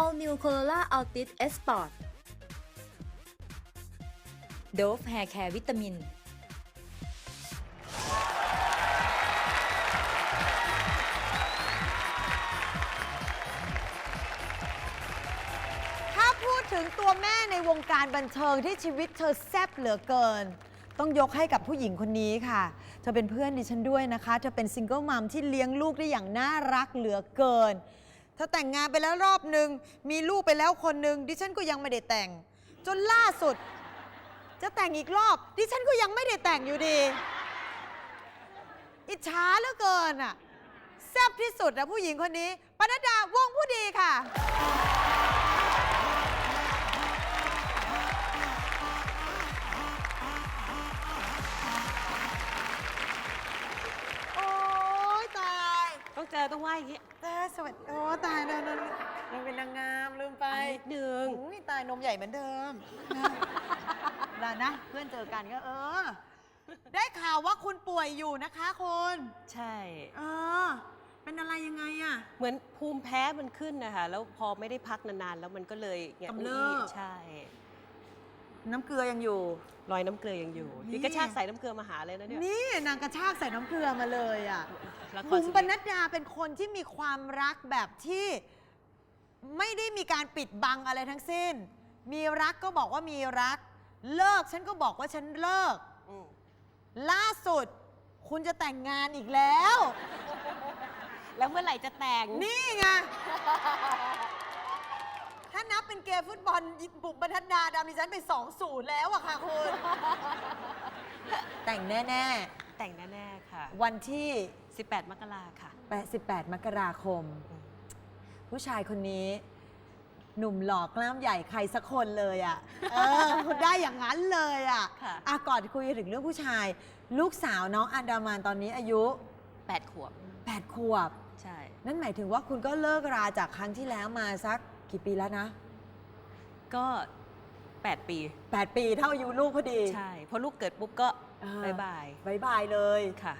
All New Corolla Altis S Sport Dove Hair Care วิตามิน ถ้าพูดถึงตัวแม่ในวงการบันเทิงที่ชีวิตเธอแซ่บเหลือเกิน ต้องยกให้กับผู้หญิงคนนี้ค่ะ เธอเป็นเพื่อนดิฉันด้วยนะคะ เธอเป็นซิงเกิลมัมที่เลี้ยงลูกได้อย่างน่ารักเหลือเกิน เธอแต่งงานไปแล้วรอบหนึ่งมีลูกไปแล้วคนหนึ่งดิฉันก็ยังไม่ได้แต่ง จนล่าสุด จะแต่งอีกรอบ ดิฉันก็ยังไม่ได้แต่งอยู่ดี อิจฉาเหลือเกินอะแซ่บที่สุดนะผู้หญิงคนนี้ปนัดดาวงผู้ดีค่ะ โอ้ยตาย ต้องเจอต้องไหว้อย่างงี้ สวัสดีโอ้ตายเลยเราเป็นนางงามลืมไปนิดนึง อุ้ยตายนมใหญ่เหมือนเดิมแล้วนะ เพื่อนเจอกันก็เออ ได้ข่าวว่าคุณป่วยอยู่นะคะคุณใช่ เออ เป็นอะไรยังไงอะ เหมือนภูมิแพ้มันขึ้นนะคะ แล้วพอไม่ได้พักนานๆ แล้วมันก็เลยเนี่ยกำเริบอุ้ยใช่ น้ำเกลือยังอยู่ รอยน้ำเกลือยังอยู่นี่ นี่กระชากใส่น้ำเกลือมาหาเลยนะเนี่ยนี่นางกระชากใส่น้ำเกลือมาเลยอะละครบุ๋มสุดปนัดดาเป็นคนที่มีความรักแบบที่ไม่ได้มีการปิดบังอะไรทั้งสิ้น มีรักก็บอกว่ามีรัก เลิกฉันก็บอกว่าฉันเลิก อืมล่าสุด คุณจะแต่งงานอีกแล้ว แล้วเมื่อไหร่จะแต่งนี่ไง ถ้านับเป็นเกมฟุตบอลบุ๋มบรรทัดดาดามิฉันไปสองศูนย์แล้วอะค่ะคุณ แต่งแน่แต่งแน่ๆค่ะ ๆ วันที่ 18 มกราค่ะ18มกราคม ผู้ชายคนนี้ หนุ่มหล่อกล้ามใหญ่ใครสักคนเลยอะ่ะ เออคุณได้อย่างนั้นเลยอะ่ะค่ะ อะก่อนคุยถึงเรื่องผู้ชาย ลูกสาวน้องอันดามานตอนนี้อายุ 8 ขวบ8 ขวบ ใช่ นั่นหมายถึงว่าคุณก็เลิกราจากครั้งที่แล้วมาสัก กี่ปีแล้วนะ ก็ 8 ปี 8 ปีเท่าอายุลูกพอดีใช่พอลูกเกิดปุ๊บก็อ่าบายบายบายบายเลยค่ะ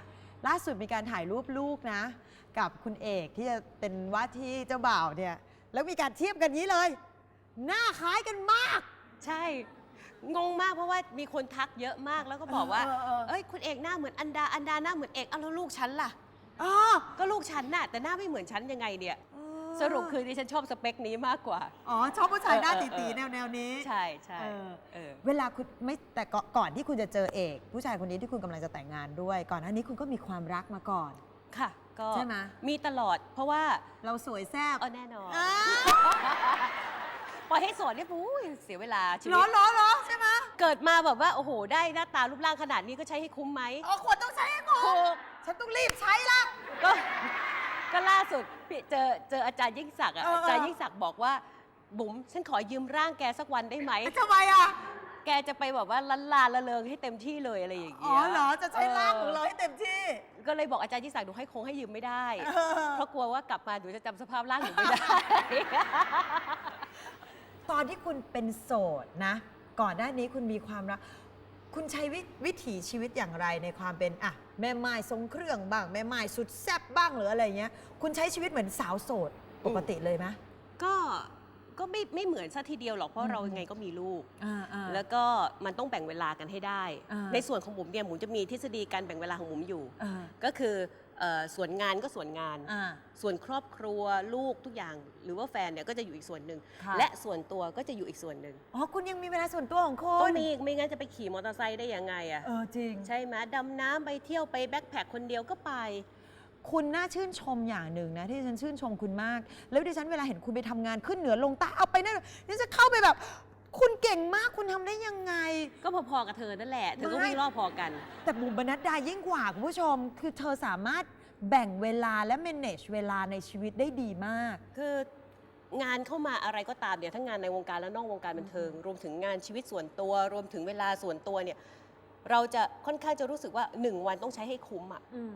ล่าสุดมีการถ่ายรูปลูกนะ กับคุณเอกที่จะเป็นว่าที่เจ้าบ่าวเนี่ย แล้วมีการเทียบกันนี้เลย หน้าคล้ายกันมาก ใช่ งงมากเพราะว่ามีคนทักเยอะมากแล้วก็บอกว่า เออเออเออ เอ้ยคุณเอกหน้าเหมือนอันดาอันดาหน้าเหมือนเอกอ้าวแล้วลูกฉันล่ะ อ๋อ ก็ลูกฉันน่ะแต่หน้าไม่เหมือนฉันยังไงเนี่ย สรุปคือดิฉันชอบสเปคนี้มากกว่า อ๋อ ชอบผู้ชายหน้าเออเออตีเออๆแนวแนวๆนี้ใช่ใช่เออเออ เวลาคุณไม่แต่ก่อนก่อนที่คุณจะเจอเอก ผู้ชายคนนี้ที่คุณกำลังจะแต่งงานด้วย ก่อนหน้านี้คุณก็มีความรักมาก่อน ค่ะ ก็ใช่ไหม มีตลอด เพราะว่าเราสวยแซ่บเออแน่นอน อ้าปล่อยให้โสดเนี่ยปุ้ยเสียเวลาชีหรวิอตหรอหรอใช่ไหมเกิดมาแบบว่าโอ้โห ได้หน้าตารูปร่างขนาดนี้ก็ใช้ให้คุ้มไหมอ๋อควรต้องใช้ให้หมดถูกฉันต้องรีบใช้ละก็ ก็ล่าสุดพี่เจอเจออาจารย์ยิ่งศักดิ์อะเออเอออ อาจารย์ยิ่งศักดิ์บอกว่า บุ๋มฉันขอยืมร่างแกสักวันได้ไหม ทำไมอะ แกจะไปแบบว่าลันลาละเลงให้เต็มที่เลยอะไรอย่างอ๋เงี้อยเหรอ จะใช้ร่างของเราอให้เต็มที่อก็เลยบอกอาจารย์ยิ่งศักดิ์หนูให้คงให้ยืมไม่ได้ เออเพราะกลัวว่ากลับมาหนูจะจำสภาพร่างหนูไม่ได้ ตอนที่คุณเป็นโสดนะ ก่อนหน้านี้คุณมีความรัก คุณใช้วิวิถีชีวิตอย่างไรในความเป็นอะ แม่ไม้ทรงเครื่องบ้าง แม่ไม้สุดแซ่บบ้างหรืออะไรเงี้ย คุณใช้ชีวิตเหมือนสาวโสดปกติเลยไหม ก็ก็ไม่ไม่เหมือนซะทีเดียวหรอกเพอืราะมเรายังไงก็มีลูกอ่าอ่าแล้วก็มันต้องแบ่งเวลากันให้ได้อ่าในส่วนของบุ๋มเนี่ยบุ๋มจะมีทฤษฎีการแบ่งเวลาของบุ๋มอยู่อ่าก็คือ เอ่อส่วนงานก็ส่วนงาน อ่า ส่วนครอบครัวลูกทุกอย่าง หรือว่าแฟนเนี่ยก็จะอยู่อีกส่วนหนึ่งค่ะ และส่วนตัวก็จะอยู่อีกส่วนหนึ่งอ๋อ คุณยังมีเวลาส่วนตัวของคุต้องณมีไม่งั้นจะไปขี่มอเตอร์ไซค์ได้ยังไงอะเออจริง ใช่ไหมดำน้ำไปเที่ยวไปแบ็คแพคคนเดียวก็ไป คุณน่าชื่นชมอย่างหนึ่งนะ ที่ฉันชื่นชมคุณมาก แล้วดิฉันเวลาเห็นคุณไปทำงานขึ้นเหนือลงใต้เอาไปนั่นดิฉันจะเข้าไปแบบ คุณเก่งมากคุณทำได้ยังไง ก็พอๆกับเธอนั่นแหละ เธอก็ไม่วิ่งรอบพอกัน แต่บุ๋มบรรณัดดายิ่งกว่าคุณผู้ชม คือเธอสามารถแบ่งเวลาและ manage เวลาในชีวิตได้ดีมาก คืองานเข้ามาอะไรก็ตามเนี่ยทั้งงานในวงการและนอกวงการบันเทิง รวมถึงงานชีวิตส่วนตัว รวมถึงเวลาส่วนตัวเนี่ยเราจะค่อนข้างจะรู้สึกว่าหนึ่งวันต้องใช้ให้คุ้มอะอืม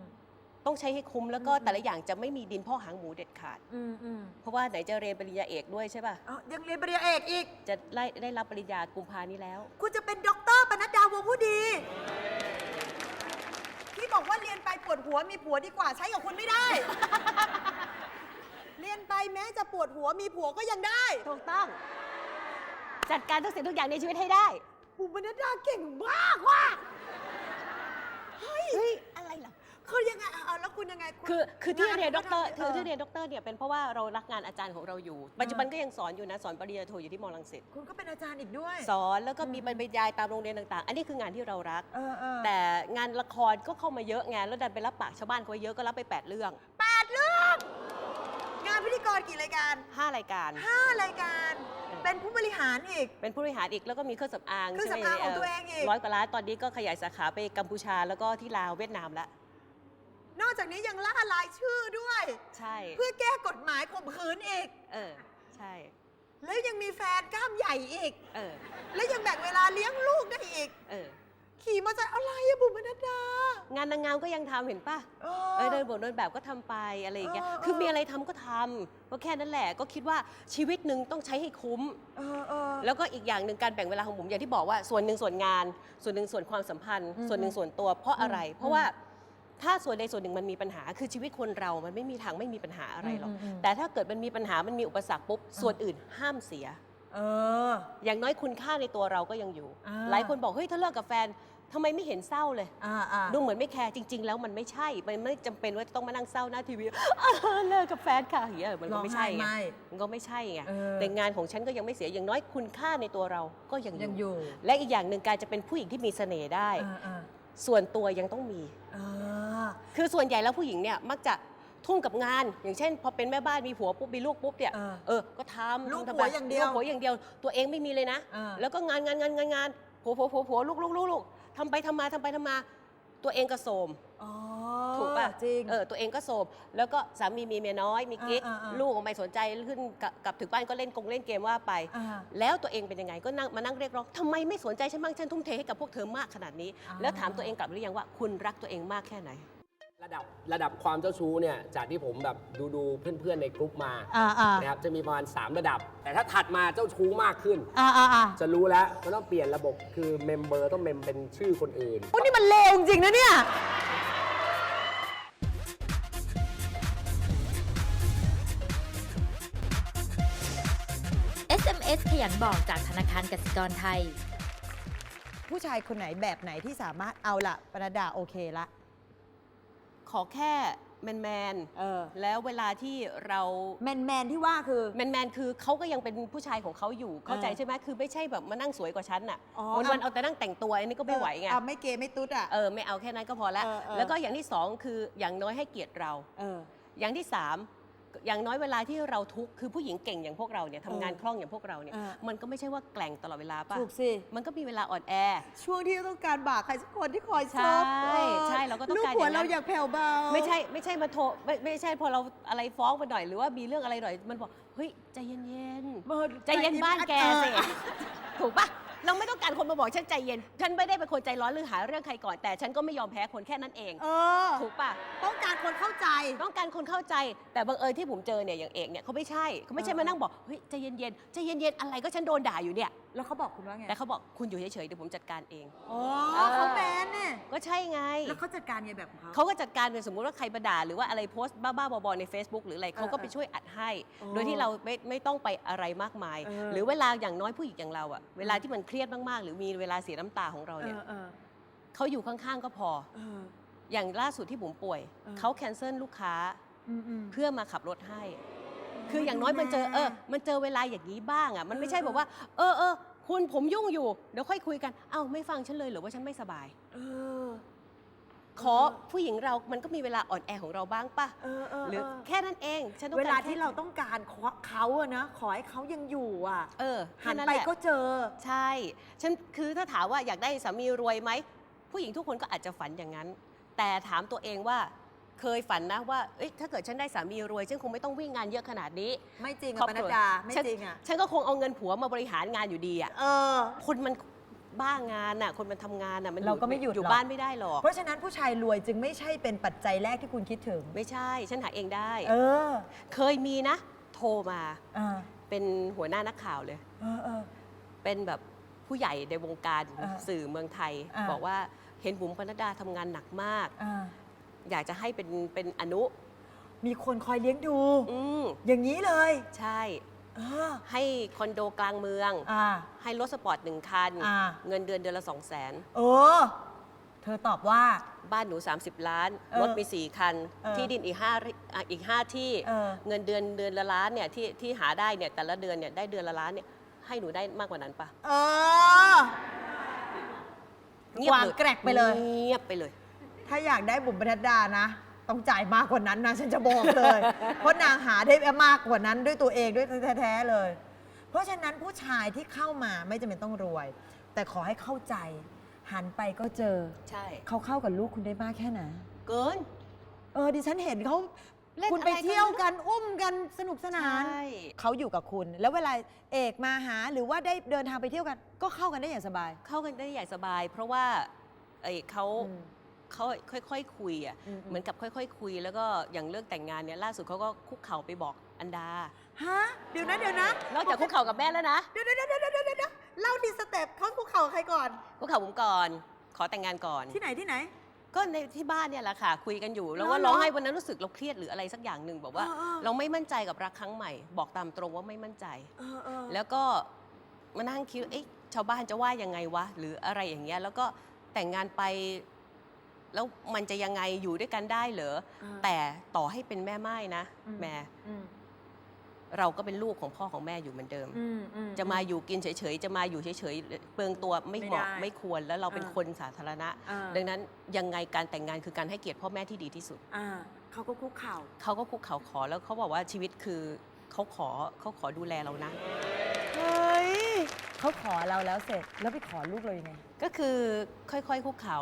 ต้องใช้ให้คุ้มแล้วก็อืมแต่ละอย่างจะไม่มีดินพ่อหางหมูเด็ดขาด อืมอืมเพราะว่าไหนจะเรียนปริญญาเอกด้วยใช่ป่ะอ๋อยังเรียนปริญญาเอกอีก จะได้ได้รับปริญญากุมภานี้แล้ว คุณจะเป็นด็อกเตอร์ปนัดดาวงผู้ดี ที่บอกว่าเรียนไปปวดหัวมีผัวดีกว่าใช้กับคุณไม่ได้ เรียนไปแม้จะปวดหัวมีผัวก็ยังได้ถูกต้อง จัดการทุกสิ่งทุกอย่างในชีวิตให้ได้ บุ๋มบรรณดาเก่งมากว่ะ เฮ้ย เฮ้ย อะไรล่ะ คือยังไงเอาเอาแล้ว คุณยังไงณคือคือที่งาเรียนด็อกเตอร์ขาทำคือที่เรียนด็อกเตอร์เนี่ยเป็นเพราะว่าเรารักงานอาจารย์ของเราอยู่ ปัจจุบันก็ยังสอนอยู่นะสอนปริญญาโทอยู่ที่มอลังสิตคุณก็เป็นอาจารย์อีกด้วย สอนแล้วก็มีบรรยายตามโรงเรียนต่างๆ อันนี้คืองานที่เรารัก เออเออแต่งานละครก็เข้ามาเยอะไงานแล้วดันไปรับปากชาวบ้านเขาไว้เยอะก็รับไป8เรื่องแปดเรื่อง งานพิธีกรกี่รายการ5รายการ ห้ารายการ เป็นผู้บริหารอีก เป็นผู้บริหารอีกแล้วก็มีเครื่องสำอางเครื่องใช่ไหมสำอางของตัวเองอีก ร้อยกว่าล้านตอนนี้ก็ขยายสาขาไปกัมพูชาแล้วก็ที่ลาวเวียดนามแล้ว นอกจากนี้ยังล่ารายชื่อด้วย ใช่ เพื่อแก้กฎหมายข่มขืนอีก เออ ใช่ แล้วยังมีแฟนกล้ามใหญ่อีก เออ แล้วยังแบ่งเวลาเลี้ยงลูกได้อีก เออ ขี่มอเตอร์ไซค์อะไรอะบุ๋มบรรณดา งานนางงามก็ยังทำเห็นป่ะ เอเออเดินบทเดินแบบก็ทำไปอะไรอย่างเงี้ย เออเออ คือมีอะไรทำก็ทำก็แค่นั้นแหละ ก็คิดว่าชีวิตหนึ่งต้องใช้ให้คุ้ม เออเออ แล้วก็อีกอย่างหนึ่งการแบ่งเวลาของผมอย่างที่บอกว่าส่วนหนึ่งส่วนงาน ส่วนหนึ่งส่วนความสัมพันธ์ อืมส่วนหนึ่งส่วนตัวเพราะอะไร อืมเพราะว่า ถ้าส่วนใดส่วนหนึ่งมันมีปัญหา คือชีวิตคนเรามันไม่มีทางไม่มีปัญหาอะไรหรอกอืมอืมอืมแต่ถ้าเกิดมันมีปัญหามันมีอุปสรรคปุ๊บส่วนอื่นห้ามเสียเออ อย่างน้อยคุณค่าในตัวเราก็ยังอยู่อ่าหลายคนบอกเฮ้ยถ้าเลิกกับแฟนทำไมไม่เห็นเศร้าเลยอ่าอ่าดูเหมือนไม่แคร์จริง ๆ แล้วมันไม่ใช่ มันไม่จำเป็นว่าจะต้องมานั่งเศร้าหน้าทีวีอ่าเลิกกับแฟนค่ะอย่างเงี้ยมันก็ไม่ใช่ไงไม่มันก็ไม่ใช่ไงเออแต่งานของฉันก็ยังไม่เสียอย่างน้อยคุณค่าในตัวเราก็ยังยังออยู่ยู่ และอีกอย่างหนึ่งการจะเป็นผู้หญิงที่มีเสน่ห์ได้เออเออ ส่วนตัวยังต้องมีเออคือส่วนใหญ่แล้วผู้หญิงเนี่ยมักจะทุ่มกับงาน อย่างเช่น พอเป็นแม่บ้านมีผัวปุ๊บมีลูกปุ๊บเนี่ยเออเออก็ทำลูกทำผัวอย่างเดียวลูกผัวอย่างเดียว ตัวเองไม่มีเลยนะเออแล้วก็งานงานงานงานงานผัวผัวผัวผัวลูกลูกลูกลูกทำไปทำมาทำไปทำมา ตัวเองก็โสมอ๋อ ถูกป่ะจริง เออตัวเองก็โสมแล้วก็สามีมีเมียน้อยมีกิ๊กอ่าอ่าอ่าลูกก็ไม่สนใจขึ้นกลับกลับถึงบ้านก็เล่นกงเล่นเกมว่าไป อ่าแล้วตัวเองเป็นยังไงก็นั่งมานั่งเรียกร้องทำไมไม่สนใจฉันบ้างฉันทุ่มเทให้กับพวกเธอมากขนาดนี้ อ่า แล้วถามตัวเองกลับหรือยังว่าคุณรักตัวเองมากแค่ไหน ระดับระดับความเจ้าชู้เนี่ยจากที่ผมแบบดูดูเพื่อนๆในกลุ่มมาอ่าอ่านะครับจะมีประมาณ 3 ระดับ แต่ถ้าถัดมาเจ้าชู้มากขึ้น อ่าอ่าอ่าจะรู้แล้วมันต้องเปลี่ยนระบบคือเมมเบอร์ต้องเมมเป็นชื่อคนอื่น โอ้นี่มันเลวจริงๆนะเนี่ย SMS ขยันบอกจากธนาคารกสิกรไทย ผู้ชายคนไหนแบบไหนที่สามารถเอาละปรดาโอเคละ ขอแค่แมนแมนเออๆแล้วเวลาที่เรา แมนแมนๆที่ว่าคือ แมนแมนๆคือเขาก็ยังเป็นผู้ชายของเขาอยู่เข้าใจใช่ไหมคือไม่ใช่แบบมานั่งสวยกว่าฉันน่ะอ๋อวันวันๆเอาแต่นั่งแต่งตัวอันนี้ก็ไม่ไหวไงอะไม่เกย์ไม่ตุ๊ดอะ เออไม่เอาแค่นั้นก็พอแล้วเออเออ แล้วก็อย่างที่สองคืออย่างน้อยให้เกียรติเรา เออ อย่างที่สาม อย่างน้อยเวลาที่เราทุกข์คือผู้หญิงเก่งอย่างพวกเราเนี่ยทำงานเออคล่องอย่างพวกเราเนี่ย เออ มันก็ไม่ใช่ว่าแกล่งตลอดเวลาป่ะ ถูกสิ มันก็มีเวลาอ่อนแอ ช่วงที่ต้องการบ่าใครสักคนที่คอยซใช่บออใช่เราก็ต้องการลูกหัวอย่างนั้น เราอยากแผ่วเบา ไม่ใช่ไม่ใช่มาโทรไม่ไม่ใช่พอเราอะไรฟ้องไปหน่อยหรือว่ามีเรื่องอะไรหน่อย มันบอกเฮ้ยใจเย็นๆเออใจเย็นบ้านแกสิเออถูกปะ เราไม่ต้องการคนมาบอกฉันใจเย็น ฉันไม่ได้เป็นคนใจร้อนหรือหาเรื่องใครก่อนแต่ฉันก็ไม่ยอมแพ้คนแค่นั้นเองเออ ถูกปะต้องการคนเข้าใจ ต้องการคนเข้าใจแต่บังเอิญที่ผมเจอเนี่ยอย่างเอกเนี่ยเขาไม่ใช่เขาไม่ใช่เออ มานั่งบอกเฮ้ยใจเย็นๆใจเย็นๆอะไรก็ฉันโดนด่าอยู่เนี่ย แล้วเขาบอกคุณว่าไงแต่เขาบอกคุณอยู่เฉยๆเดี๋ยวผมจัดการเอง อ๋อเออเขาแมนเนี่ยก็ใช่ไง แล้วเขาจัดการยังไงแบบของเขา เขาก็จัดการเป็นสมมุติว่าใครประด่าหรือว่าอะไรโพสต์บ้าๆบอๆใน Facebook หรืออะไรเขาก็ไปช่วยอัดให้อ๋อโดยที่เราไม่ไม่ต้องไปอะไรมากมายเออหรือเวลาอย่างน้อยผู้หญิงอย่างเราอะเวลาที่มันเครียดมากๆ หรือมีเวลาเสียน้ำตาของเราเอเนี่ยอเออเขาอยู่ข้างๆก็พอเอออย่างล่าสุดที่ผมป่วยเออเขาแคนเซิลลูกค้าอืมอืมเพื่อมาขับรถให้ คืออย่างน้อยมันเจอเออ มันเจอเวลาอย่างนี้บ้างอะ มันไม่ใช่เออแบบว่า เออเออคุณผมยุ่งอยู่ เดี๋ยวค่อยคุยกัน เอ้าไม่ฟังฉันเลยเหรือว่าฉันไม่สบาย เออ ขอผู้หญิงเรา มันก็มีเวลาอ่อนแอของเราบ้างป่ะเออเออหรือเออแค่นั้นเอง ฉันต้องเวกลาแค่ที่เราต้องการเขาอะนะ ขอให้เขายังอยู่อะ เออหัแค่นนั้นไปแหละ ก็เจอ ใช่ ฉันคือถ้าถามว่าอยากได้สามีรวยไหม ผู้หญิงทุกคนก็อาจจะฝันอย่างนั้น แต่ถามตัวเองว่า เคยฝันนะว่าเอ้ยถ้าเกิดฉันได้สามีรวยฉันคงไม่ต้องวิ่งงานเยอะขนาดนี้ ไม่จริงครออะบปครันัวดดาไม่ฉันจริงอะฉันก็คงเอาเงินผัวมาบริหารงานอยู่ดีอะเออ คนมันบ้างานน่ะ คนมันทำงานน่ะมันเราก็ไม่หยุดอยู่หรอก บ้านไม่ได้หรอก เพราะฉะนั้นผู้ชายรวยจึงไม่ใช่เป็นปัจจัยแรกที่คุณคิดถึง ไม่ใช่ฉันหาเองได้ เออเคยมีนะ โทรมาอ่าเป็นหัวหน้านักข่าวเลย เออเออ เป็นแบบผู้ใหญ่ในวงการอ่าสื่อเมืองไทย อ่า บอกว่าเห็นบุ๋มปนัดดาทำงานหนักมาก อ่า อยากจะให้เป็นเป็นอนุโมีคนคอยเลี้ยงดู อืมอย่างนี้เลยใช่เออให้คอนโดกลางเมือง อ่า ให้รถสปอร์ตหนึ่งคัน อ่า เงินเดือนเดือนละ2 0 0 0 0นเออ เธอตอบว่า บ้านหนู 30 ล้าน เออรถมี 4 คัน เออที่ดินอีก5อะอีก 5 ที่ เออ เงินเดือนเดือนละล้านเนี่ยที่ที่หาได้เนี่ยแต่ละเดือนเนี่ยได้เดือนละล้านเนี่ยให้หนูได้มากกว่านั้นปะเออ วางแกรกไปเลย เงียบไปเลย ถ้าอยากได้บุ๋มบรรดานะ ต้องจ่ายมากกว่านั้นนะฉันจะบอกเลย เพราะนางหาได้มากกว่านั้นด้วยตัวเองด้วยแท้ๆเลย เพราะฉะนั้นผู้ชายที่เข้ามาไม่จำเป็นต้องรวย แต่ขอให้เข้าใจ หันไปก็เจอ ใช่ เขาเข้ากับลูกคุณได้มากแค่ไหน เกิน เออดิฉันเห็นเขาเล่นคุณไปอะไรกันเที่ยวกันอุ้มกันสนุกสนาน ใช่ เขาอยู่กับคุณ แล้วเวลาเอกมาหาหรือว่าได้เดินทางไปเที่ยวกัน ก็เข้ากันได้อย่างสบาย เข้ากันได้อย่างสบาย เพราะว่าเอ้ยเขาอืม เขาค่อยๆคุยอะอืมเหมือนกับค่อยๆคุย แล้วก็อย่างเรื่องแต่งงานเนี่ยล่าสุดเขาก็คุกเข่าไปบอกอันดาฮะเดี๋ยวนะเดี๋ยวนะนอกจากคุกเข่ากับแม่แล้วนะเดี๋ยวเดี๋ยวเดี๋ยวเดี๋ยวเดี๋ยวเดี๋ยวเล่าดีสเต็ปเขาคุกเข่ากับใครก่อนคุกเข่าผมก่อน ขอแต่งงานก่อนที่ไหนที่ไหน ก็ในที่บ้านเนี่ยแหละค่ะคุยกันอยู่ แล้วก็เหรอร้องไห้วันนั้นรู้สึกเราเครียดหรืออะไรสักอย่างหนึ่งบอกว่าเออเออเราไม่มั่นใจกับรักครั้งใหม่ บอกตามตรงว่าไม่มั่นใจเออเออแล้วก็มานั่งคิดเอ๊ะชาวบ้านจะว่ายังไงวะหรืออะไรอย่างเงี้ยแล้วก็แต่งงานไป แล้วมันจะยังไงอยู่ด้วยกันได้เหรอแต่ต่อให้เป็นแม่ไม้นะอืม แม่อืมเราก็เป็นลูกของพ่อของแม่อยู่เหมือนเดิม อืมอืจะมาอยู่กินเฉยๆ จะมาอยู่เฉยๆ เปลืองตัวไม่เหมาะไม่ได้ไม่ควรแล้วเราเป็นอ่า คนสาธารณะ อ่าดังนั้นยังไงการแต่งงานคือการให้เกียรติพ่อแม่ที่ดีที่สุด อ่าเขาก็คุกเข่า เขาก็คุกเขาขอแล้วเขาบอกว่าชีวิตคือเขาขอเขาขอดูแลเรานะ เฮ้ยเขาขอเราแล้วเสร็จแล้วไปขอลูกเรายังไง ก็คือค่อยๆคุกเข่า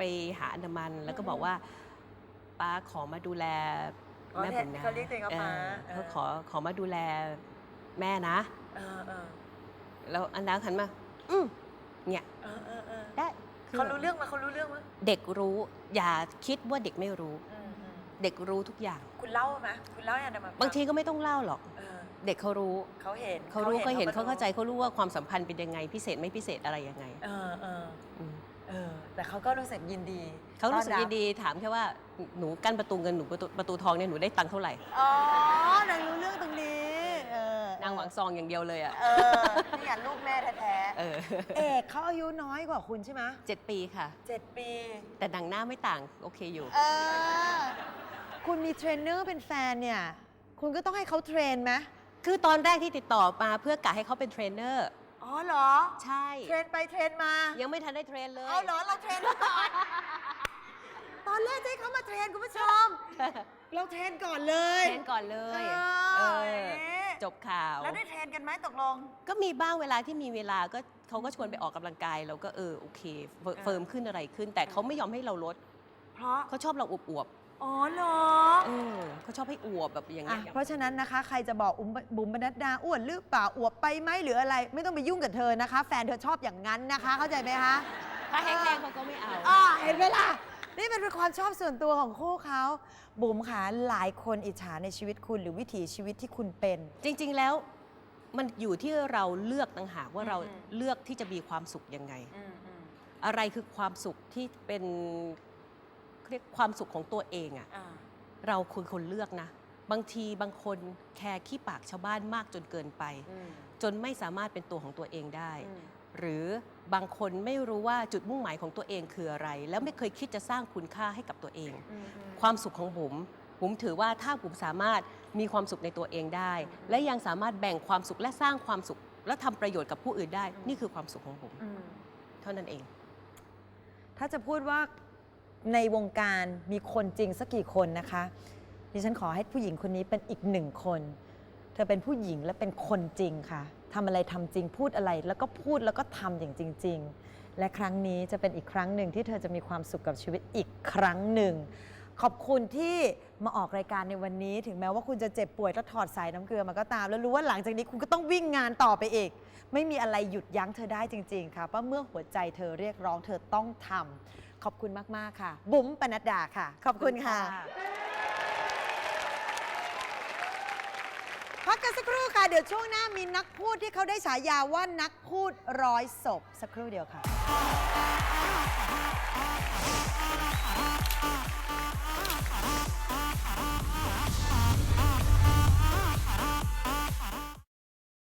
ไปหาอันดามัน แล้วก็บอกว่าป้าขอมาดูแลอ๋อแม่ผมนะเขาเรียกตัวเองว่าป๊าเออเออเขาขอขอมาดูแลแม่นะเออเออแล้วอันดาหันมา อืมเนี่ยเออเออเออได้เขารู้เรื่องไหมเขารู้เรื่องไหมเด็กรู้ อย่าคิดว่าเด็กไม่รู้อืมอืมเด็กรู้ทุกอย่าง คุณเล่าไหมคุณเล่าอย่างไรมาบางทีก็ไม่ต้องเล่าหรอกเออเด็กเขารู้เขาเห็นเขารู้เขาเห็นเขาเข้าใจรู้เขารู้ว่าความสัมพันธ์เป็นยังไงพิเศษไม่พิเศษอะไรยังไง แต่เขาก็รู้สึกยินดีเขารู้สึกต้อนบดีๆถามแค่ว่าหนูกั้นประตูเงินหนูประตูประตูทองเนี่ยหนูได้ตังค์เท่าไหร่อ๋อนางรู้เรื่องตรงนี้เออนางหวังซองอย่างเดียวเลยอะเออนี่อย่างลูกแม่แท้เออๆ เอกเขาอายุน้อยกว่าคุณใช่ไหมเจ็ดปีค่ะ เจ็ดปี แต่ดังหน้าไม่ต่างโอเคอยู่ เออ คุณมีเทรนเนอร์เป็นแฟนเนี่ย คุณก็ต้องให้เขาเทรนไหมคือตอนแรกที่ติดต่อมาเพื่อกะให้เขาเป็นเทรนเนอร์ อ๋อเหรอ ใช่ เทรนไปเทรนมายังไม่ทันได้เทรนเลย เอาเหรอเราเทรนเขาก่อน ตอนแรกจะให้เขามาเทรนคุณผู้ชม เราเทรนก่อนเลย เทรนก่อนเลยเอเอออจบข่าว แล้วได้เทรนกันไหมตกลง ก็มีบ้างเวลาที่มีเวลาก็เขาก็ชวนไปออกกำลังกายเราก็เออโอเคเฟิร์เออเฟิร์มขึ้นอะไรขึ้น แต่เขาไม่ยอมให้เราลดเพราะเขาชอบเราอวบ อ๋อเหรอๆเออเขาชอบให้อวบแบบอย่างอะเงี้ยเพราะฉะนั้นนะคะ ใครจะบอกอุ๋มบุ๋มบรรณดดาอ้วนหรือเปล่าอวบไปไหมหรืออะไร ไม่ต้องไปยุ่งกับเธอนะคะ แฟนเธอชอบอย่างนั้นนะคะ เข้าใจไหมคะถ้าแห้งๆเขาก็ไม่เอา อ่าเห็นไหมล่ะนี่เป็นความชอบส่วนตัวของคู่เขาบุ๋มค่ะหลายคนอิจฉาในชีวิตคุณหรือวิถีชีวิตที่คุณเป็น จริง ๆ แล้วมันอยู่ที่เราเลือกต่างหากว่าเราอืม เลือกที่จะมีความสุขยังไงอะไรคือความสุขที่เป็น เรียกความสุขของตัวเองอะเราคือคนเลือกนะ บางทีบางคนแคร์ขี้ปากชาวบ้านมากจนเกินไปจนไม่สามารถเป็นตัวของตัวเองได้หรือบางคนไม่รู้ว่าจุดมุ่งหมายของตัวเองคืออะไร แล้วไม่เคยคิดจะสร้างคุณค่าให้กับตัวเองความสุขของบุ๋มบุ๋มถือว่าถ้าบุ๋มสามารถมีความสุขในตัวเองได้และยังสามารถแบ่งความสุขและสร้างความสุข และทำประโยชน์กับผู้อื่นได้ นี่คือความสุขของบุ๋มเท่านั้นเอง ถ้าจะพูดว่า ในวงการมีคนจริงสักกี่คนนะคะ ดิฉันขอให้ผู้หญิงคนนี้เป็นอีกหนึ่งคน เธอเป็นผู้หญิงและเป็นคนจริงค่ะทำอะไรทำจริงพูดอะไร แล้วก็พูดแล้วก็ทำอย่างจริง ๆ และครั้งนี้จะเป็นอีกครั้งหนึ่งที่เธอจะมีความสุขกับชีวิตอีกครั้งหนึ่ง ขอบคุณที่มาออกรายการในวันนี้ ถึงแม้ว่าคุณจะเจ็บป่วยแล้วถอดสายน้ำเกลือมาก็ตาม แล้วรู้ว่าหลังจากนี้คุณก็ต้องวิ่งงานต่อไปอีก ไม่มีอะไรหยุดยั้งเธอได้จริง ๆ ค่ะเพราะเมื่อหัวใจเธอเรียกร้องเธอต้องทำ ขอบคุณมากๆค่ะ บุ๋มปนัดดาค่ะ ขอบคุณค่ะ พักกันสักครู่ค่ะ เดี๋ยวช่วงหน้ามีนักพูดที่เขาได้ฉายาว่านักพูดร้อยศพสักครู่เดียวค่ะ